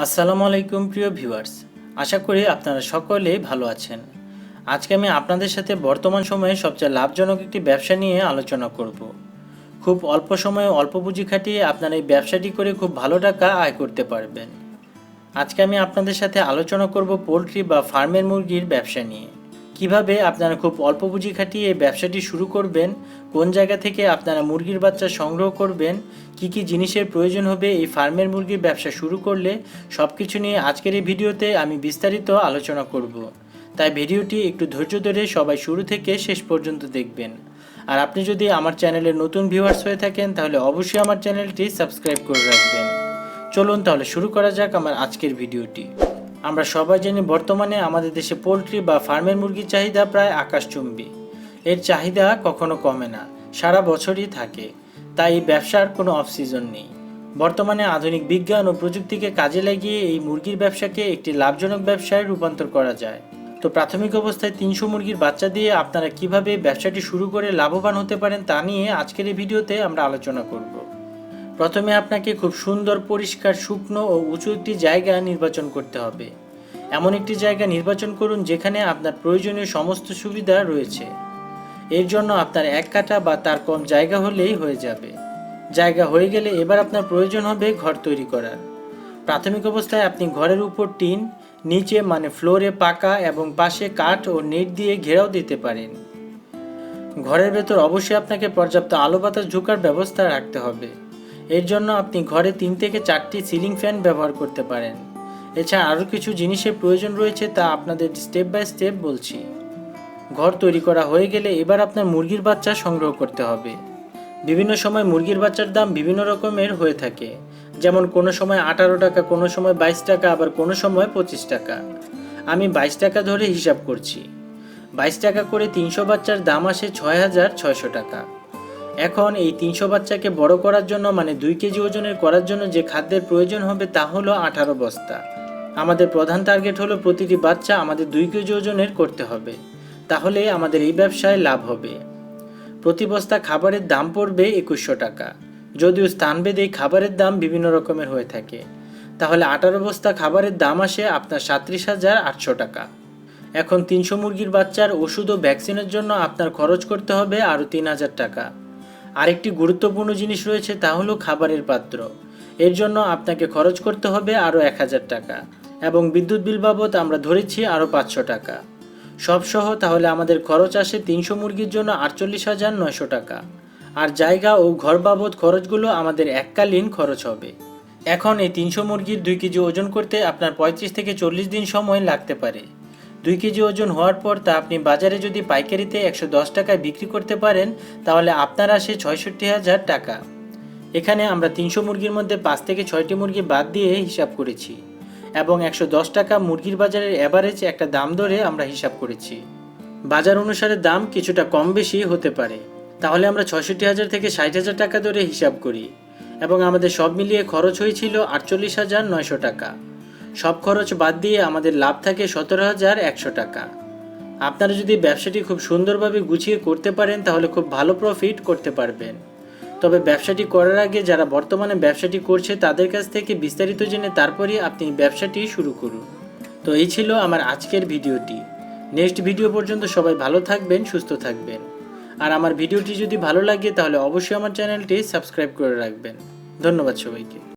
আসসালামু আলাইকুম, প্রিয় ভিউয়ার্স। আশা করি আপনারা সকলেই ভালো আছেন। আজকে আমি আপনাদের সাথে বর্তমান সময়ে সবচেয়ে লাভজনক একটি ব্যবসা নিয়ে আলোচনা করব। খুব অল্প সময়ে অল্প পুঁজি খাটিয়ে আপনারা এই ব্যবসাটি করে খুব ভালো টাকা আয় করতে পারবেন। আজকে আমি আপনাদের সাথে আলোচনা করব পোলট্রি বা ফার্মের মুরগির ব্যবসা নিয়ে। কীভাবে আপনারা খুব অল্প পুঁজি খাটিয়ে এই ব্যবসাটি শুরু করবেন, কোন জায়গা থেকে আপনারা মুরগির বাচ্চা সংগ্রহ করবেন কি কি জিনিসের প্রয়োজন হবে এই ফার্মের মুরগির ব্যবসা শুরু করলে সব কিছু নিয়ে আজকের এই ভিডিওতে আমি বিস্তারিত আলোচনা করব। তাই ভিডিওটি একটু ধৈর্য ধরে সবাই শুরু থেকে শেষ পর্যন্ত দেখবেন। আর আপনি যদি আমার চ্যানেলের নতুন ভিউয়ার্স হয়ে থাকেন, তাহলে অবশ্যই আমার চ্যানেলটি সাবস্ক্রাইব করে রাখবেন। চলুন তাহলে শুরু করা যাক আমার আজকের ভিডিওটি। আমরা সবাই জানি বর্তমানে আমাদের দেশে পোলট্রি বা ফার্মের মুরগির চাহিদা প্রায় আকাশচুম্বী। এর চাহিদা কখনো কমে না, সারা বছরই থাকে। তাই ব্যবসার কোনো অফ সিজন নেই। বর্তমানে আধুনিক বিজ্ঞান ও প্রযুক্তিকে কাজে লাগিয়ে এই মুরগির ব্যবসাকে একটি লাভজনক ব্যবসায় রূপান্তর করা যায়। তো প্রাথমিক অবস্থায় তিনশো মুরগির বাচ্চা দিয়ে আপনারা কীভাবে ব্যবসাটি শুরু করে লাভবান হতে পারেন তা নিয়ে আজকের এই ভিডিওতে আমরা আলোচনা করব। প্রথমে আপনাকে খুব সুন্দর, পরিষ্কার, শুকনো ও উঁচু একটি জায়গা নির্বাচন করতে হবে। এমন একটি জায়গা নির্বাচন করুন যেখানে আপনার প্রয়োজনীয় সমস্ত সুবিধা রয়েছে। এর জন্য আপনার এক কাঠা বা তার কম জায়গা হলেই হয়ে যাবে। জায়গা হয়ে গেলে এবার আপনার প্রয়োজন হবে ঘর তৈরি করার। প্রাথমিক অবস্থায় আপনি ঘরের উপর টিন, নিচে মানে ফ্লোরে পাকা এবং পাশে কাঠ ও নেট দিয়ে ঘেরাও দিতে পারেন। ঘরের ভেতর অবশ্যই আপনাকে পর্যাপ্ত আলো বাতাস ঢোকার ব্যবস্থা রাখতে হবে। এর জন্য আপনি ঘরে তিন থেকে চারটি সিলিং ফ্যান ব্যবহার করতে পারেন। এছাড়া আরও কিছু জিনিসের প্রয়োজন রয়েছে তা আপনাদের স্টেপ বাই স্টেপ বলছি। ঘর তৈরি করা হয়ে গেলে এবার আপনার মুরগির বাচ্চা সংগ্রহ করতে হবে। বিভিন্ন সময় মুরগির বাচ্চার দাম বিভিন্ন রকমের হয়ে থাকে। যেমন কোনো সময় আঠারো টাকা, কোনো সময় বাইশ টাকা, আবার কোনো সময় পঁচিশ টাকা। আমি বাইশ টাকা ধরে হিসাব করছি। বাইশ টাকা করে তিনশো বাচ্চার দাম আসে ছয় হাজার ছয়শো টাকা। এখন এই তিনশো বাচ্চাকে বড় করার জন্য মানে দুই কেজি ওজনের করার জন্য যে খাদ্যের প্রয়োজন হবে তা হলো আঠারো বস্তা। আমাদের প্রধান টার্গেট হলো প্রতিটি বাচ্চা আমাদের দুই কেজি ওজনের করতে হবে। তাহলে আমাদের এই ব্যবসায় লাভ হবে। প্রতি বস্তা খাবারের দাম পড়বে একুশশো টাকা। যদিও স্থানভেদে খাবারের দাম বিভিন্ন রকমের হয়ে থাকে। তাহলে আঠারো বস্তা খাবারের দাম আসে আপনার সাঁত্রিশ হাজার আটশো টাকা। এখন তিনশো মুরগির বাচ্চার ওষুধ ও ভ্যাকসিনের জন্য আপনার খরচ করতে হবে আরও তিন হাজার টাকা। আরেকটি গুরুত্বপূর্ণ জিনিস রয়েছে তা হলো খাবারের পাত্র। এর জন্য আপনাকে খরচ করতে হবে আরও এক হাজার টাকা। এবং বিদ্যুৎ বিল বাবদ আমরা ধরেছি আরও পাঁচশো টাকা। সব সহ তাহলে আমাদের খরচ আসে তিনশো মুরগির জন্য আটচল্লিশ হাজার নয়শো টাকা। আর জায়গা ও ঘর বাবদ খরচগুলো আমাদের এককালীন খরচ হবে। এখন এই তিনশো মুরগির দুই কেজি ওজন করতে আপনার পঁয়ত্রিশ থেকে চল্লিশ দিন সময় লাগতে পারে। দুই কেজি ওজন হওয়ার পর তা আপনি বাজারে যদি পাইকারিতে একশো দশ টাকায় বিক্রি করতে পারেন, তাহলে আপনার আসে ছয়ষট্টি হাজার টাকা। এখানে আমরা তিনশো মুরগির মধ্যে পাঁচ থেকে ছয়টি মুরগি বাদ দিয়ে হিসাব করেছি। এবং একশো দশ টাকা মুরগির বাজারের অ্যাভারেজ একটা দাম ধরে আমরা হিসাব করেছি। বাজার অনুসারে দাম কিছুটা কম বেশি হতে পারে। তাহলে আমরা ছয়ষট্টি হাজার থেকে ষাট হাজার টাকা ধরে হিসাব করি এবং আমাদের সব মিলিয়ে খরচ হয়েছিল আটচল্লিশ হাজার নয়শো টাকা। সব খরচ বাদ দিয়ে আমাদের লাভ থাকে সতেরো হাজার একশো টাকা। আপনারা যদি ব্যবসাটি খুব সুন্দরভাবে গুছিয়ে করতে পারেন তাহলে খুব ভালো প্রফিট করতে পারবেন। তবে ব্যবসাটি করার আগে যারা বর্তমানে ব্যবসাটি করছে তাদের কাছ থেকে বিস্তারিত জেনে তারপরে আপনি ব্যবসাটি শুরু করুন। তো এই ছিল আমার আজকের ভিডিওটি। নেক্সট ভিডিও পর্যন্ত সবাই ভালো থাকবেন, সুস্থ থাকবেন। আর আমার ভিডিওটি যদি ভালো লাগে তাহলে অবশ্যই আমার চ্যানেলটি সাবস্ক্রাইব করে রাখবেন। ধন্যবাদ সবাইকে।